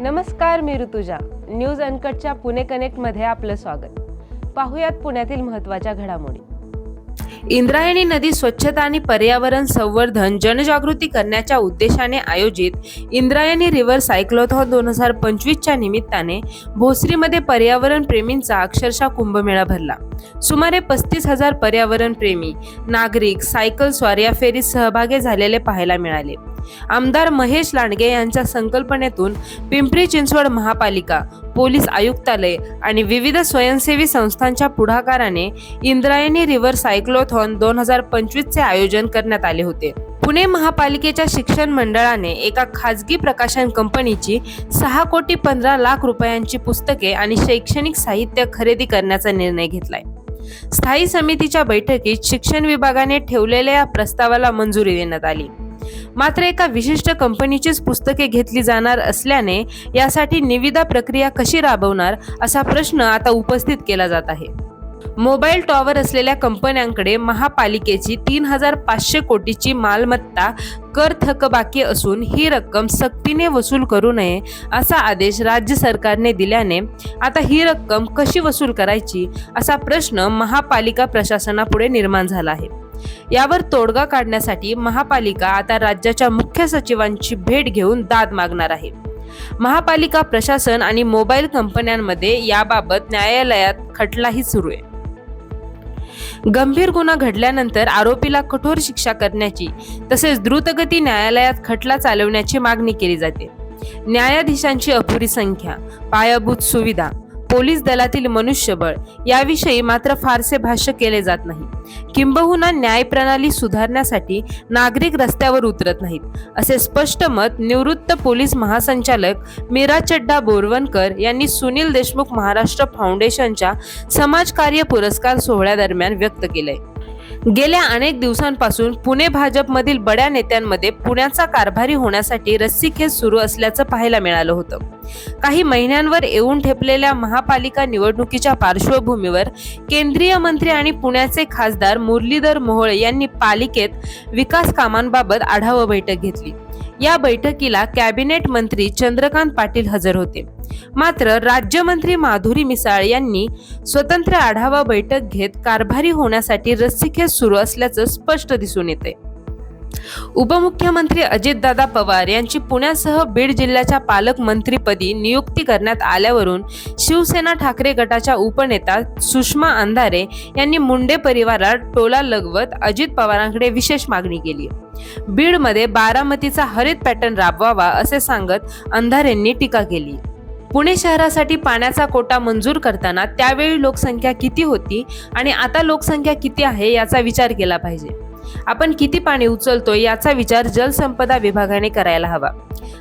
नमस्कार मी ऋतुजा. न्यूज अनकटच्या पुणे कनेक्टमध्ये आपलं स्वागत. पाहुयात पुण्यातील महत्त्वाच्या घडामोडी. इंद्रायणी नदी स्वच्छता आणि पर्यावरण संवर्धन जनजागृती करण्याच्या उद्देशाने आयोजित इंद्रायणी रिव्हर सायक्लोथॉन दोन हजार पंचवीसच्या निमित्ताने भोसरीमध्ये पर्यावरण प्रेमींचा अक्षरशः कुंभमेळा भरला. सुमारे पस्तीस हजार पर्यावरण प्रेमी नागरिक सायकल स्वार या फेरीत सहभागी झालेले पाहायला मिळाले. आमदार महेश लांडगे यांच्या संकल्पनेतून पिंपरी चिंचवड महापालिका पोलीस आयुक्तालय आणि विविध स्वयंसेवी संस्थांच्या पुढाकाराने इंद्रायणी रिव्हर सायक्लोथॉन दोन हजार पंचवीसचे आयोजन करण्यात आले होते. पुणे महापालिकेच्या शिक्षण मंडळाने एका खाजगी प्रकाशन कंपनीची सहा कोटी पंधरा लाख रुपयांची पुस्तके आणि शैक्षणिक साहित्य खरेदी करण्याचा निर्णय घेतलाय. स्थायी समितीच्या बैठकीत शिक्षण विभागाने ठेवलेल्या या प्रस्तावाला मंजुरी देण्यात आली. मात्र एका विशिष्ट कंपनीचीच पुस्तके घेतली जाणार असल्याने यासाठी निविदा प्रक्रिया कशी राबवणार असा प्रश्न आता उपस्थित केला जात आहे. मोबाईल टॉवर असलेल्या कंपन्यांकडे महापालिकेची तीन हजार पाचशे कोटीची मालमत्ता कर थकबाकी असून ही रक्कम सक्तीने वसूल करू नये असा आदेश राज्य सरकारने दिल्याने आता ही रक्कम कशी वसूल करायची असा प्रश्न महापालिका प्रशासनापुढे निर्माण झाला आहे. यावर तोडगा काढण्यासाठी महापालिका आता राज्याच्या मुख्य सचिवांची भेट घेऊन दाद मागणार आहे. महापालिका प्रशासन आणि मोबाईल कंपन्यांमध्ये याबाबत न्यायालयात खटलाही सुरू आहे. गंभीर गुन्हा घडल्यानंतर आरोपीला कठोर शिक्षा करण्याची तसेच द्रुतगती न्यायालयात खटला चालवण्याची मागणी केली जाते. न्यायाधीशांची अपुरी संख्या पायाभूत सुविधा पोलीस दलातील मनुष्यबळ याविषयी मात्र फारसे भाष्य केले जात नाही. किंबहुना न्यायप्रणाली सुधारण्यासाठी नागरिक रस्त्यावर उतरत नाहीत असे स्पष्ट मत निवृत्त पोलीस महासंचालक मीरा चड्डा बोरवणकर यांनी सुनील देशमुख महाराष्ट्र फाउंडेशनच्या समाजकार्य पुरस्कार सोहळ्यादरम्यान व्यक्त केलंय. गेल्या अनेक दिवसांपासून पुणे भाजपमधील बड्या नेत्यांमध्ये पुण्याचा कारभारी होण्यासाठी रस्सीखेच सुरू असल्याचं पाहायला मिळालं होतं. काही महिन्यांवर येऊन ठेपलेल्या महापालिका निवडणुकीच्या पार्श्वभूमीवर केंद्रीय मंत्री आणि पुण्याचे खासदार मुरलीधर मोहोळ यांनी पालिकेत विकास कामांबाबत आढावा बैठक घेतली. या बैठकीला कॅबिनेट मंत्री चंद्रकांत पाटील हजर होते. मात्र राज्यमंत्री माधुरी मिसाळ यांनी स्वतंत्र आढावा बैठक घेत कारभारी होण्यासाठी रस्सीखेच सुरू असल्याचं स्पष्ट दिसून येते. उपमुख्यमंत्री अजितदादा पवार यांची पुण्यासह बीड जिल्ह्याच्या पालकमंत्रीपदी नियुक्ती करण्यात आल्यावरून शिवसेना ठाकरे गटाच्या उपनेता सुषमा अंधारे यांनी मुंडे परिवारात टोला लगवत अजित पवारांकडे विशेष मागणी केली बीडमध्ये बारामतीचा हरित पॅटर्न राबवावा असे सांगत अंधारेंनी टीका केली. पुणे शहरासाठी पाण्याचा कोटा मंजूर करताना त्यावेळी लोकसंख्या किती होती आणि आता लोकसंख्या किती आहे याचा विचार केला पाहिजे. आपण किती पाणी उचलतो याचा विचार जलसंपदा विभागाने करायला हवा.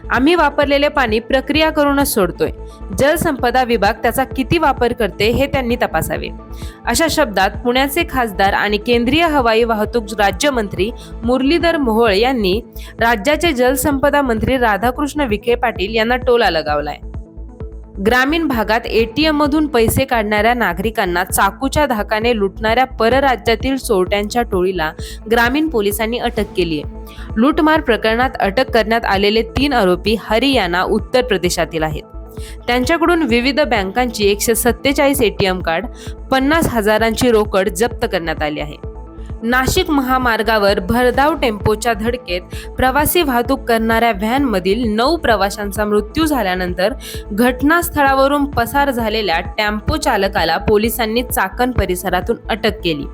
आम्ही वापरलेले पाणी प्रक्रिया करूनच सोडतोय. जलसंपदा विभाग त्याचा किती वापर करते हे त्यांनी तपासावे. अशा शब्दात पुण्याचे खासदार आणि केंद्रीय हवाई वाहतूक राज्यमंत्री मुरलीधर मोहोळ यांनी राज्याचे जलसंपदा मंत्री राधाकृष्ण विखे पाटील यांना टोला लगावलाय. ग्रामीण भागात एटीएम मधून पैसे काढणाऱ्या नागरिकांना चाकूच्या धाकाने लुटणाऱ्या परराज्यातील चोरट्यांच्या टोळीला ग्रामीण पोलिसांनी अटक केली आहे. लूटमार प्रकरणात अटक करण्यात आलेले तीन आरोपी हरियाणा उत्तर प्रदेशातील आहेत. त्यांच्याकडून विविध बँकांची एकशे सत्तेचाळीस एटीएम कार्ड पन्नास हजारांची रोकड जप्त करण्यात आली आहे. नाशिक महामार्गावर भरधाव टेम्पोच्या धडकेत प्रवासी वाहतूक करणाऱ्या व्हॅनमधील नऊ प्रवाशांचा मृत्यू झाल्यानंतर घटनास्थळावरून पसार झालेल्या टेम्पो चालकाला पोलिसांनी चाकण परिसरातून अटक केली.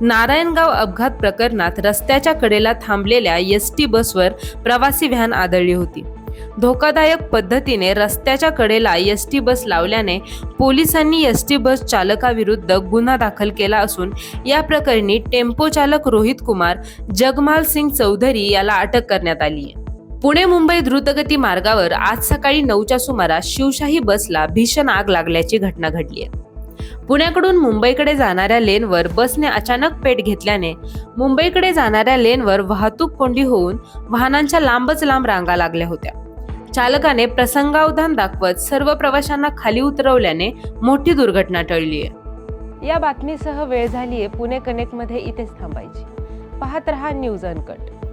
नारायणगाव अपघात प्रकरणात रस्त्याच्या कडेला थांबलेल्या एस टी बसवर प्रवासी व्हॅन आदळली होती. धोकादायक पद्धतीने रस्त्याच्या कडेला एस टी बस लावल्याने पोलिसांनी एस टी बस चालकाविरुद्ध गुन्हा दाखल केला असून या प्रकरणी टेम्पो चालक रोहित कुमार जगमाल सिंग चौधरी याला अटक करण्यात आली आहे. पुणे मुंबई द्रुतगती मार्गावर आज सकाळी नऊच्या सुमारास शिवशाही बसला भीषण आग लागल्याची घटना घडली आहे. पुण्याकडून मुंबईकडे जाणाऱ्या लेनवर बसने अचानक पेट घेतल्याने मुंबईकडे जाणाऱ्या लेनवर वाहतूक कोंडी होऊन वाहनांच्या लांबच लांब रांगा लागल्या होत्या. चालकाने प्रसंगावधान दाखवत सर्व प्रवाशांना खाली उतरवल्याने मोठी दुर्घटना टळली आहे. या बातमीसह वेळ झालीये पुणे कनेक्टमध्ये इथेच थांबायची. पाहत रहा न्यूज अनकट.